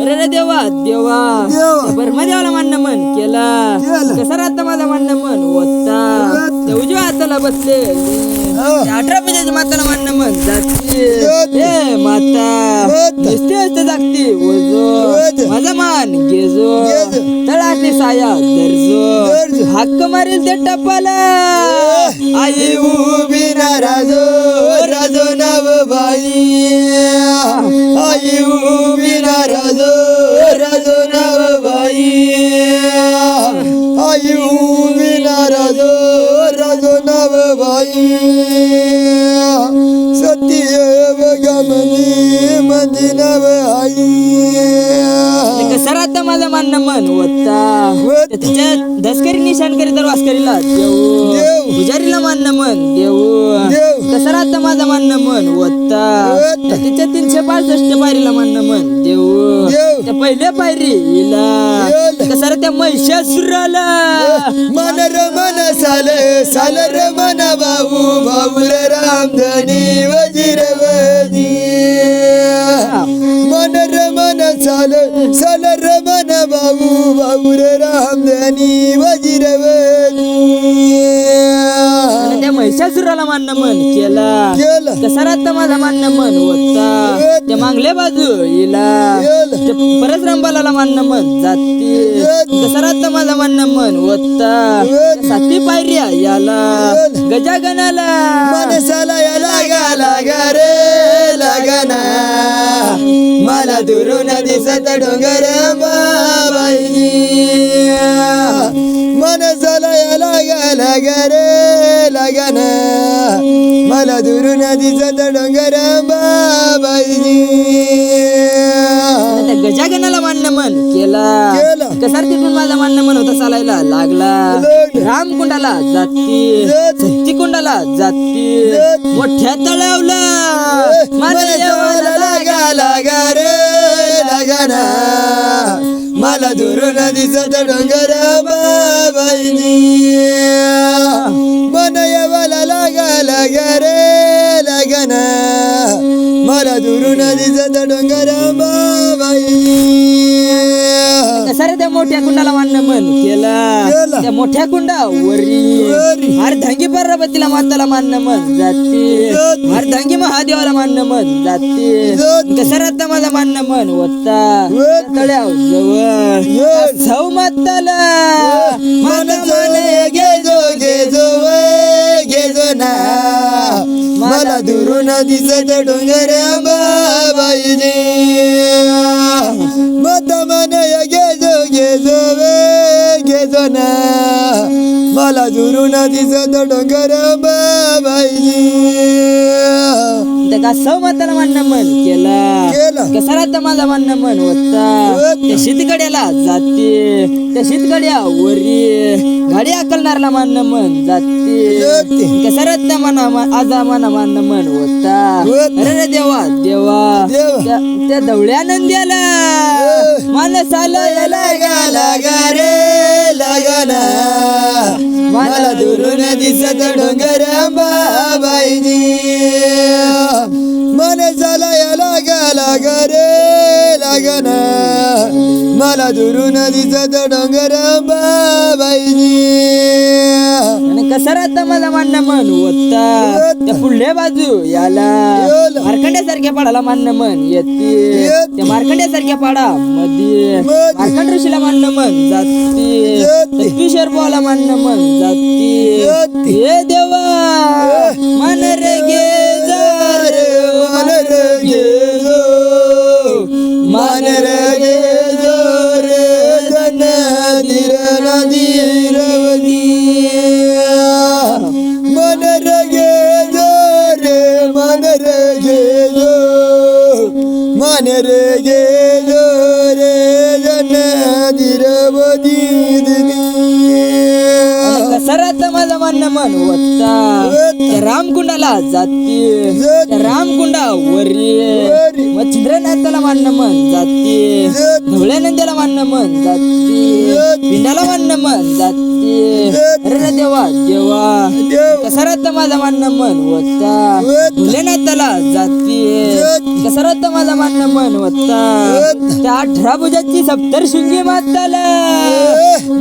अरे रे देवा देवा. बर्मा देवाला मान्य मन केला. कसा राहता माझा मान्य मन होता उजव्या हाताला बसले. अठरा पिजाच्या माताला मान्य मन जाते माता. नुसते असते जागती. ओझो. माझा मान. गेजो. तळातली साया. दर्जो. हक्क मारील ते टपाला. आई उभी ना राजो राजो नाव बाई. आई उभी ना राजो राजो नाव बाई. आई उभी ना राजो राजो नाव बाई. तिच्या दसकरी निशाण करी तर वास्करीला. देऊ. पुजारीला मान्य मन. देऊ. कसं राहतं माझं मान्य मन. होता होता. तिच्या तीनशे पासष्ट पायरीला मान्य मन. देऊ. त्या पहिल्या पायरी हिला हिला. कसं रे त्या महिषासुराला. मन र मन साल साल र मन भाऊ भाऊल रामधनी वजीरवदी मन र मन साल साल र मन भाऊ भाऊल वजीरवदी आणि त्या महिषासुराला मान्य मन केला. केलं. कसा राहतं माझा मान्य मन होता. त्या मागल्या बाजू केलं. त्या परशुरामबाला मान्य मन जाती राहतं माझा मान्य मन होता साती पायऱ्या याला. गजागनाला. मनसाला या लागा लागा रे लागना. मला दुरून दिसत डोंगर बाबाई. मनसाला या लागा लागा रे लागना. मला दुरून दिसत डोंगर बाबाई. त्या गजागनाला मान्य मन केला. केलं. तिथून माझा मान्य मन होता चालायला. लागला. रामकुंडाला जाती. सत्तीकुंडाला जाती. मोठ्या तळावला. लागना मला दुरून दिसत डोंगर बाबाईनी मन येवाला लागा लागा रे लागना मला दुरून दिसत डोंगर बाबाईनी कसा रे त्या मोठ्या कुंडाला मान्य मन केला. त्या मोठ्या कुंडावरी वरी. अर्धांगी पार्वतीला माताला मान्य मन जाते जाते. अर्धांगी महादेवाला मान्य मन जाते जाते. कसा राहता माझा मान्य मन होता. तळ्याव जवळ. सौ माताला मन माता माने घेजो घेजो वय घेजो ना मला दुरून दिसत डोंगर बाबाईने मला दुरून दिसत डोंगर त्या का सौ माताला मन केला. केलं. कसा राहता माझा मान्य मन होता. होता. त्या जाते. त्या शीतगड्या वरी. गाडी अकलणारला मान्य मन जाते. जाते. कसा राहता मना आजा मना मान्य मन होता. होता. अरे रे देवा देवा. देवा. त्या- त्या दवळ्या नंद्याला. मानसाला याला लागा लागा रे. लागना मला दुरून दिसत डोंगर बाबाईनी. मन झाला लागा लागा रे लागना मला दुरून दिसत डोंगर बाबाईनी. आणि मला मान्य मन होता त्या पुढल्या बाजू याला मारखंड्यासारख्या पाडाला मान्य मन येते त्या मारखंड्यासारख्या पाडा मध्ये मध्ये. मार्कंड ऋषीला मान्य मन जाते येते. पिशर भावाला मान्य मन जाते हे देवा मन रे गे जा रे मन रे गे माझा मन रामकुंडाला जाती रामकुंडा वरी वरी. मग चिंद्रनाथाला म्हणणं मन जाती धवळ्यानंद्याला मानणं मन जाती पिंडाला मानणं मन जाती अरे देवा. देवा देव माझा मानणं मन वत्ता. भोलेनाथाला जाती वत्ता. कसरत माझा मानणं मन वत्ता. त्या अठरा भुजाची सप्तर्शृंगी माताला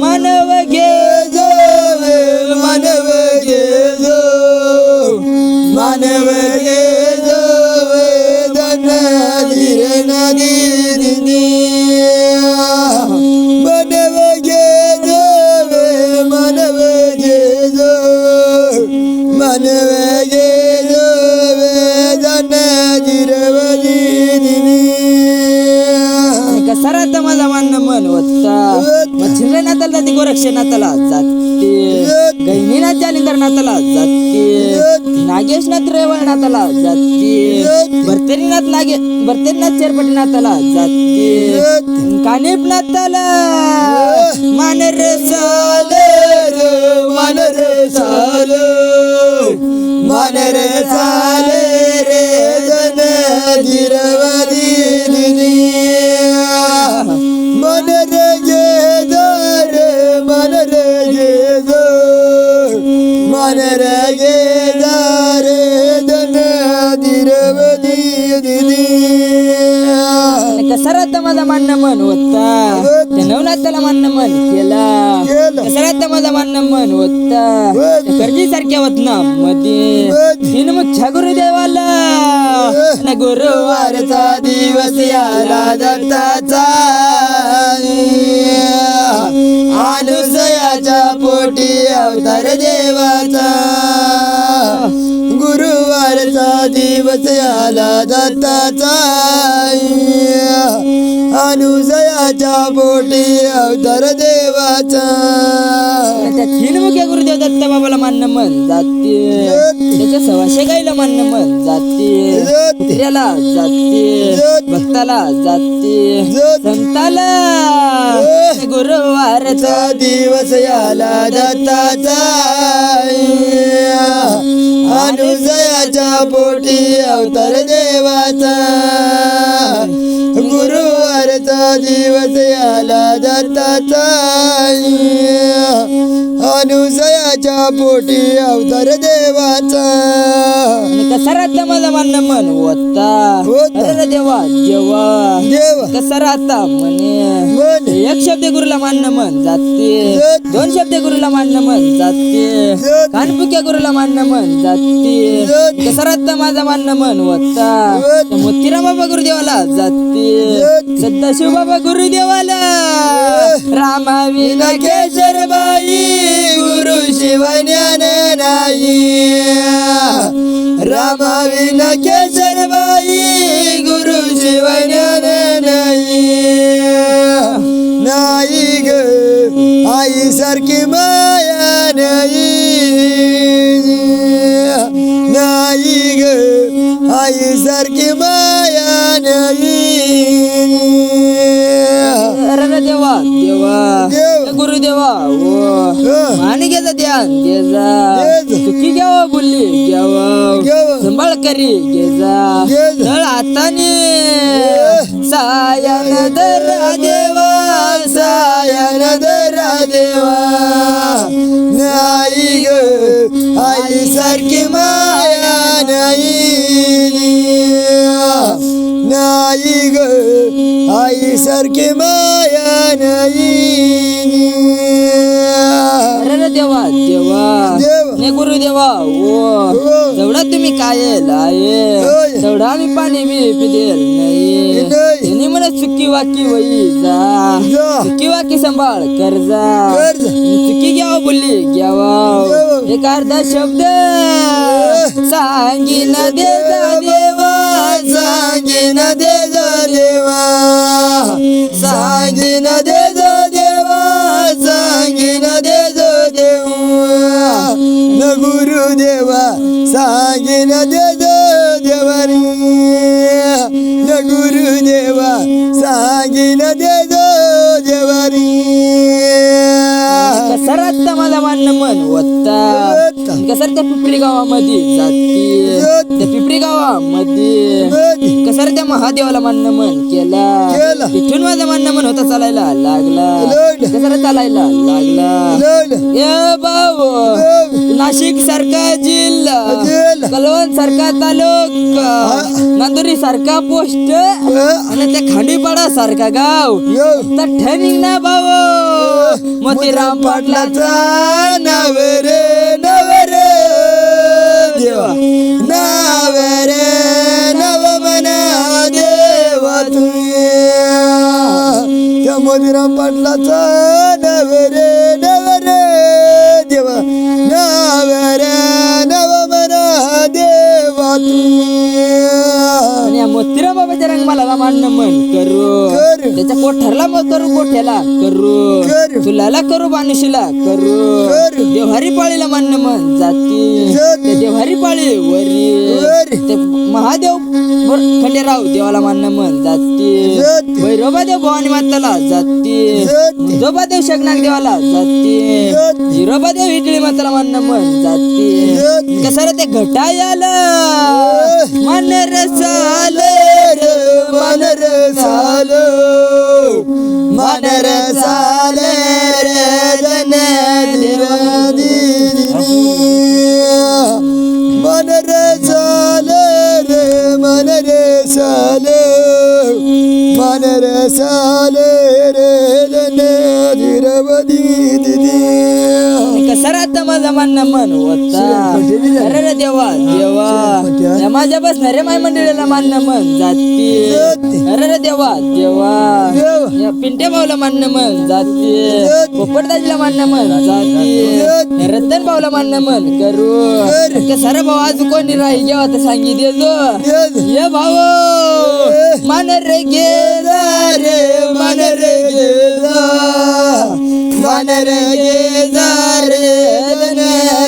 मानव घे मानव गे मानव गे वेदन धीर दिनी मानव जो मानव जो मानव गे जो वेदन धीर कसरत म्हणणं मन वत्ता मग छिंद्रनाथाला जाते गोरक्षनाथाला जात गहिनीनाथ जालिंदरनाथाला जाते नागेशनाथ रेवळनाथाला जाते भरतरीनाथ नागे भरतरीनाथ चेरपटीनाथाला जाते कानिपनाथाला मानर साले मन रे सालो. मन रे साले रे जन धीरवदी म्हणणं मन होता. त्या नवनाथाला म्हणणं मन केला. कसरत माझा म्हणणं मन होता. कर्जी सारख्या होत ना मध्ये तीन गुरुदेवाला. न गुरुवारचा दिवस याला दत्ताचा अनुसयाच्या पोटी अवतार देवाचा. गुरुवारचा दिवस आला दत्ताचा अनुसयाच्या पोटी अवतार देवाचा. त्या तीन मुख्या गुरुदेव दत्त बाबाला मानणं मन जाते. त्याच्या सवाशे गाईला मानणं मन जाते. कुत्र्याला जाते. भक्ताला जाते. संताला गुरुवारचा दिवस आला दत्ताचा. अनुजयाच्या पोटी अवतार देवाचा. दिवस आला दत्ताचा अनुसयाच्या पोटी अवतार देवाचा. कसरात माझा म्हणणं मन होता. होता. अरे देवा देवा. देवा. कसा राहता म्हणे. मन एक शब्द गुरुला मानणं मन जाते. जाते. दोन शब्द गुरुला मानणं मन जाते. जाते. कानपुक्या गुरुला मानणं मन जाते. जाते. कसा राहता माझा मानणं मन होता. जाते. मोतीराम बाबा गुरुदेवाला जाते. जाते. सदाशिव बाबा गुरुदेवाला. रामा विना केशर बाई गुरु शिव ज्ञान नाही. रामा विना केशर बाई गुरु शिव ज्ञान नाही. नाही ग आई सारखी माया नाही. नाही ग आई सारखी माया नाही. देवा. देवा देवा. घ्यायचा ध्यान घ्यायचं. चुकी घ्यावा बोलली. घ्यावा. संभाळ करी. घ्यायचं. तळ हाताने. सायान दरा देवा. सायन दरा देवा. नाही ग. आई सारखी माया नाही. नाही ग. आई सारखी माया नाही. देवा देवा. ने गुरुदेवा ओ हो. तेवढा तुम्ही काय लाये होय. तेवढा आम्ही पाणी मी पिदेल नाही. त्यांनी मला चुकी वाकी वई जा जा. चुकी वाकी सांभाळ कर्जा कर्ज. चुकी घ्यावा बोलली घ्यावा. एक अर्धा शब्द सांगीन दे जा देवा सांगिन दे गुरुदेवा सांगिन दे जा देवारी. न गुरुदेवा सांगिन दे जा देवारी. कसा राहता माझा मानणं मन? वत्ता. कसा त्या पिपरी गावामध्ये? जाती. जाती. त्या पिपरी गावामध्ये कसा रे त्या महादेवाला मानणं मन केला. तिथून माझं मानणं मन होता चालायला लागला लागला. कसा रे चालायला लागला. ए भाऊ नाशिक सारखा जिल्हा. कलवण सारखा तालुका नांदुरी सारखा पोस्ट आणि त्या खांडीपाडा सारखा गाव. तर ठनिंग ना भाऊ मोतीराम पाटलाचा नाव रे नव मोदीराम पाटलाचा नव रे नव रे देवा नव मना देवा मांडणं करू. त्याच्या कोठरला मग करू कोठ्याला करू. चुलाला करू बानुशीला करू. देवहारी पाळीला मांडणं मन जाती. देवहारी पाळी वरी. महादेव वर- खंडेराव देवाला मानणं मन जाती. जाती. भैरोबादेव भवानी माताला जाती. जाती. जोबादेव शकनाग देवाला जाती. जाती. हिरोबादेव इटळी माताला मानणं मन जाती. कसं ते घटायाला मन रसाल मन रे साल. मन रे म्हणणं मन होता. अरे रे देवा देवा. माझ्या बसणारे माय मंडळीला मानणं मन जाती. अरे रे देवा देवा. पिंटे भाऊला मानणं मन जाती. पोपटदाजीला मानणं मन जाती. रतन भाऊला मानणं मन करू. करू. कसं रे भाऊ आज कोणी राही जेव्हा तर सांगी देजो. ये भाऊ. मान रे गेला रे मान रे गेला. मन रे गेला रे.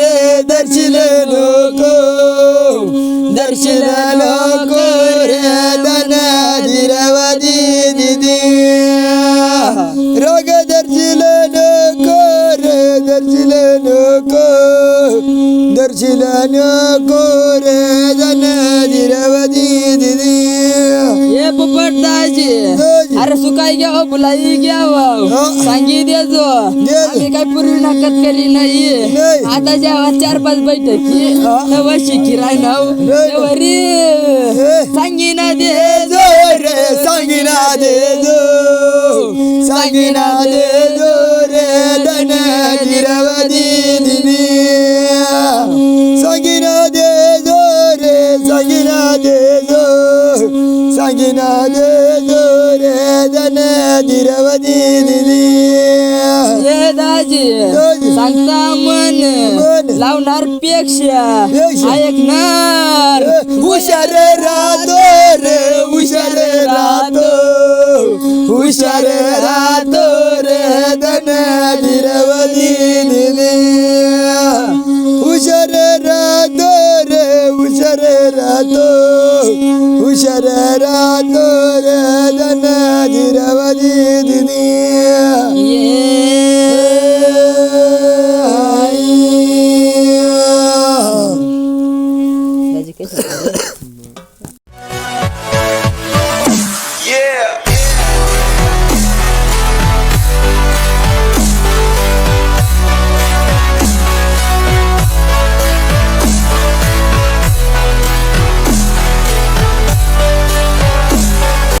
रे दर्शिल नको दर्शिल नको रे धन धीरवदी दिदी रोग दर्शिल नको रे दर्शिल नको दर्शिल नको दाजी. अरे सुकाई घ्या हो बुलाई घ्या हो हो. सांगी देजो देजो. आम्ही काय पूर्वी नाकत करी नाही. आता जेव्हा चार पाच बैठकी. तेव्हा शिकी राहणार नाही. तेव्हा रे हे. सांगी ना दे दे रे सांगिना दे दो सांगिना दे दो रे धन धीरवदी दिदी धन धीरवदी दिदी ये दाजी दाजी. सांगता मन मन. लावणार पेक्षा पेक्षा. ऐकणार हुशार राहतो रे हुशार राहतो हुशार राहतो रे धन धीरवदी दिली हुशार राहतो रे हुशार राहतो हुशार राहतो रे धन धीरवदी दिली